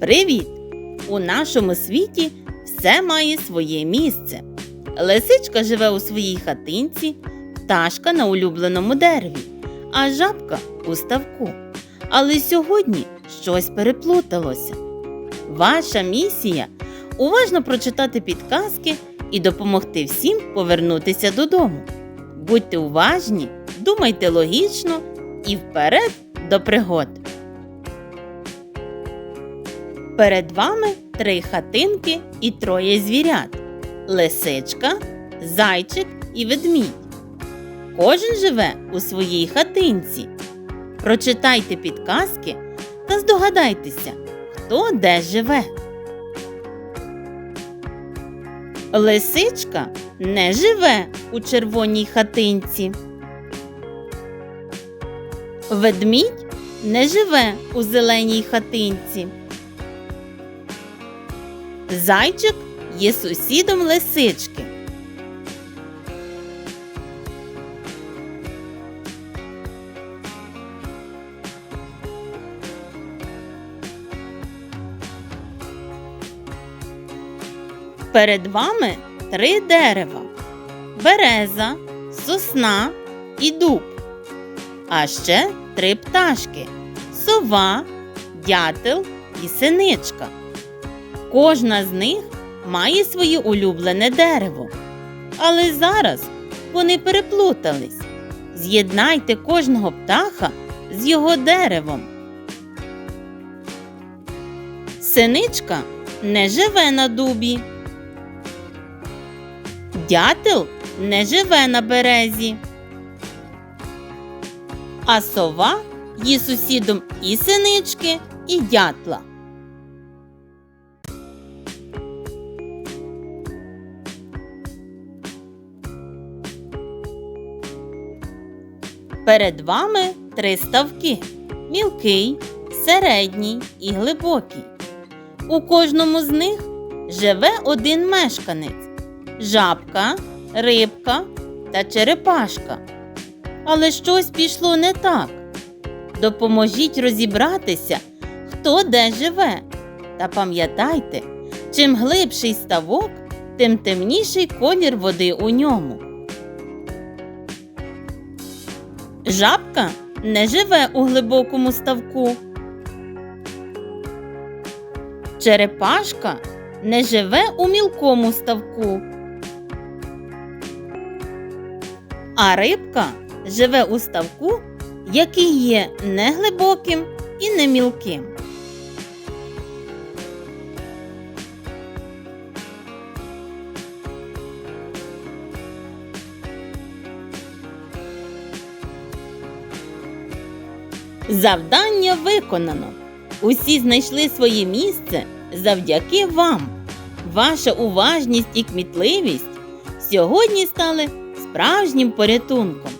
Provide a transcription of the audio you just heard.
Привіт! У нашому світі все має своє місце. Лисичка живе у своїй хатинці, пташка на улюбленому дереві, а жабка у ставку. Але сьогодні щось переплуталося. Ваша місія уважно прочитати підказки і допомогти всім повернутися додому. Будьте уважні, думайте логічно і вперед до пригод. Перед вами три хатинки і троє звірят: лисичка, зайчик і ведмідь. Кожен живе у своїй хатинці. Прочитайте підказки та здогадайтеся, хто де живе. Лисичка не живе у червоній хатинці. Ведмідь не живе у зеленій хатинці. Зайчик є сусідом лисички. Перед вами три дерева: береза, сосна і дуб. А ще три пташки: сова, дятел і синичка. Кожна з них має своє улюблене дерево. Але зараз вони переплутались. З'єднайте кожного птаха з його деревом. Синичка не живе на дубі. Дятел не живе на березі. А сова є сусідом і синички, і дятла. Перед вами три ставки: мілкий, середній і глибокий. У кожному з них живе один мешканець жабка, рибка та черепашка. Але щось пішло не так. Допоможіть розібратися, хто де живе. Та пам'ятайте, чим глибший ставок, тим темніший колір води у ньому. Жабка не живе у глибокому ставку. Черепашка не живе у мілкому ставку. А рибка живе у ставку, який є не глибоким і не Завдання виконано. Усі знайшли своє місце завдяки вам. Ваша уважність і кмітливість сьогодні стали справжнім порятунком.